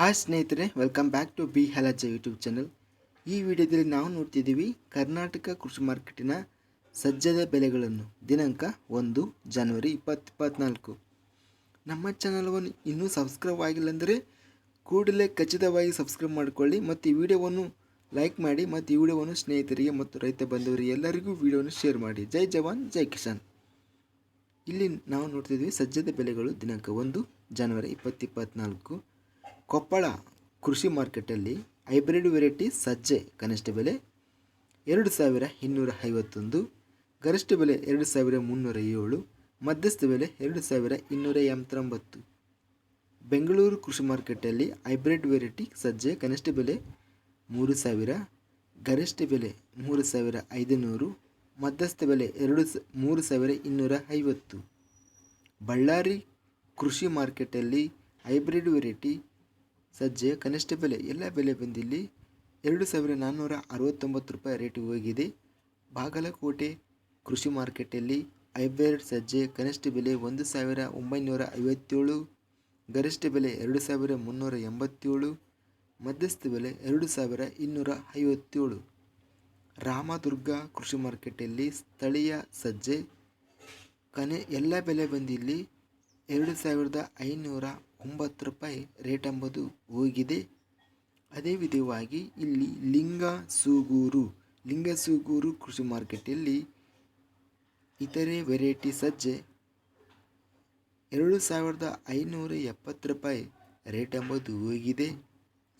Hi ಸ್ನೇಹಿತರೆ welcome back to B Halaja YouTube channel ಈ ವಿಡಿಯೋದಲ್ಲಿ ನಾವು ನೋಡ್ತಿದ್ದೀವಿ ಕರ್ನಾಟಕ ಕೃಷಿ ಮಾರ್ಕೆಟಿನ ಸಜ್ಜದ ಬೆಲೆಗಳನ್ನು. ದಿನಾಂಕ ಒಂದು ಜನವರಿ ಇಪ್ಪತ್ತು ಇಪ್ಪತ್ತ್ನಾಲ್ಕು ನಮ್ಮ ಚಾನಲ್ವನ್ನು ಇನ್ನೂ ಸಬ್ಸ್ಕ್ರೈಬ್ ಆಗಿಲ್ಲ ಅಂದರೆ ಕೂಡಲೇ ಖಚಿತವಾಗಿ ಸಬ್ಸ್ಕ್ರೈಬ್ ಮಾಡಿಕೊಳ್ಳಿ ಮತ್ತು ಈ ವಿಡಿಯೋವನ್ನು ಲೈಕ್ ಮಾಡಿ ಮತ್ತು ಈ ವಿಡಿಯೋವನ್ನು ಸ್ನೇಹಿತರಿಗೆ ಮತ್ತು ರೈತ ಬಂಧುವರಿಗೆ ಎಲ್ಲರಿಗೂ ವಿಡಿಯೋವನ್ನು ಶೇರ್ ಮಾಡಿ. ಜೈ ಜವಾನ್, ಜೈ ಕಿಸಾನ್. ಇಲ್ಲಿ ನಾವು ನೋಡ್ತಿದ್ದೀವಿ ಸಜ್ಜದ ಬೆಲೆಗಳು ದಿನಾಂಕ ಒಂದು ಜನವರಿ ಇಪ್ಪತ್ತು ಇಪ್ಪತ್ತ್ನಾಲ್ಕು ಕೊಪ್ಪಳ ಕೃಷಿ ಮಾರ್ಕೆಟಲ್ಲಿ ಹೈಬ್ರಿಡ್ ವೆರೈಟಿ ಸಜ್ಜೆ ಕನಿಷ್ಠ ಬೆಲೆ ಎರಡು ಸಾವಿರ ಇನ್ನೂರ ಐವತ್ತೊಂದು, ಗರಿಷ್ಠ ಬೆಲೆ ಎರಡು ಸಾವಿರ ಮುನ್ನೂರ ಏಳು, ಮಧ್ಯಸ್ಥ ಬೆಲೆ ಎರಡು ಸಾವಿರ ಇನ್ನೂರ ಎಂಬತ್ತೊಂಬತ್ತು. ಬೆಂಗಳೂರು ಕೃಷಿ ಮಾರ್ಕೆಟಲ್ಲಿ ಹೈಬ್ರಿಡ್ ವೆರೈಟಿ ಸಜ್ಜೆ ಕನಿಷ್ಠ ಬೆಲೆ ಮೂರು ಸಾವಿರ, ಗರಿಷ್ಠ ಬೆಲೆ ಮೂರು ಸಾವಿರ ಐದುನೂರು, ಮಧ್ಯಸ್ಥ ಬೆಲೆ ಎರಡು ಸ ಮೂರು ಸಾವಿರ ಇನ್ನೂರ ಐವತ್ತು. ಬಳ್ಳಾರಿ ಕೃಷಿ ಮಾರ್ಕೆಟಲ್ಲಿ ಹೈಬ್ರಿಡ್ ವೆರೈಟಿ ಸಜ್ಜೆ ಕನಿಷ್ಠ ಬೆಲೆ, ಎಲ್ಲ ಬೆಲೆ ಬಂದಿಲ್ಲಿ ಎರಡು ಸಾವಿರ ನಾನ್ನೂರ ಅರವತ್ತೊಂಬತ್ತು ರೂಪಾಯಿ ರೇಟ್ ಹೋಗಿದೆ. ಬಾಗಲಕೋಟೆ ಕೃಷಿ ಮಾರ್ಕೆಟಲ್ಲಿ ಹೈಬ್ರಿಡ್ ಸಜ್ಜೆ ಕನಿಷ್ಠ ಬೆಲೆ ಒಂದು ಸಾವಿರ ಒಂಬೈನೂರ ಐವತ್ತೇಳು, ಗರಿಷ್ಠ ಬೆಲೆ ಎರಡು ಸಾವಿರ ಮುನ್ನೂರ ಎಂಬತ್ತೇಳು, ಮಧ್ಯಸ್ಥ ಬೆಲೆ ಎರಡು ಸಾವಿರ ಇನ್ನೂರ ಐವತ್ತೇಳು. ರಾಮದುರ್ಗ ಕೃಷಿ ಮಾರ್ಕೆಟಲ್ಲಿ ಸ್ಥಳೀಯ ಸಜ್ಜೆ ಕನೆ, ಎಲ್ಲ ಬೆಲೆ ಬಂದಿಲ್ಲಿ ಎರಡು ಸಾವಿರದ ಐನೂರ ಒಂಬತ್ತು ರೂಪಾಯಿ ರೇಟ್ ಎಂಬುದು ಹೋಗಿದೆ. ಅದೇ ವಿಧವಾಗಿ ಇಲ್ಲಿ ಲಿಂಗ ಸೂಗೂರು ಲಿಂಗ ಸೂಗೂರು ಕೃಷಿ ಮಾರ್ಕೆಟಲ್ಲಿ ಇತರೆ ವೆರೈಟಿ ಸಜ್ಜೆ ಎರಡು ಸಾವಿರದ ಐನೂರ ಎಪ್ಪತ್ತು ರೂಪಾಯಿ ರೇಟ್ ಎಂಬುದು ಹೋಗಿದೆ.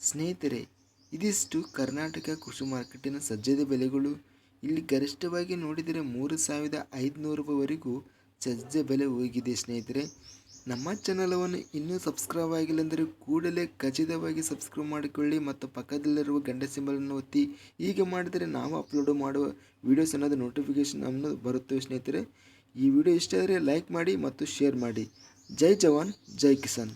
ಸ್ನೇಹಿತರೆ, ಇದಿಷ್ಟು ಕರ್ನಾಟಕ ಕೃಷಿ ಮಾರ್ಕೆಟಿನ ಸಜ್ಜದ ಬೆಲೆಗಳು. ಇಲ್ಲಿ ಗರಿಷ್ಠವಾಗಿ ನೋಡಿದರೆ ಮೂರು ಸಾವಿರದ ಐದುನೂರು ರೂಪಾಯಿವರೆಗೂ ಸಜ್ಜೆ ಬೆಲೆ ಹೋಗಿದೆ ಸ್ನೇಹಿತರೆ. ನಮ್ಮ ಚಾನಲವನ್ನು ಇನ್ನೂ ಸಬ್ಸ್ಕ್ರೈಬ್ ಆಗಿಲ್ಲ ಅಂದರೆ ಕೂಡಲೇ ಖಚಿತವಾಗಿ ಸಬ್ಸ್ಕ್ರೈಬ್ ಮಾಡಿಕೊಳ್ಳಿ ಮತ್ತು ಪಕ್ಕದಲ್ಲಿರುವ ಗಂಟೆ ಸಿಂಬಲನ್ನು ಒತ್ತಿ. ಹೀಗೆ ಮಾಡಿದರೆ ನಾವು ಅಪ್ಲೋಡ್ ಮಾಡುವ ವೀಡಿಯೋಸ್ ಅನ್ನೋದು ನೋಟಿಫಿಕೇಷನ್ ಅನ್ನೋದು ಬರುತ್ತೆ ಸ್ನೇಹಿತರೆ. ಈ ವಿಡಿಯೋ ಇಷ್ಟ ಆದರೆ ಲೈಕ್ ಮಾಡಿ ಮತ್ತು ಶೇರ್ ಮಾಡಿ. ಜೈ ಜವಾನ್, ಜೈ ಕಿಸಾನ್.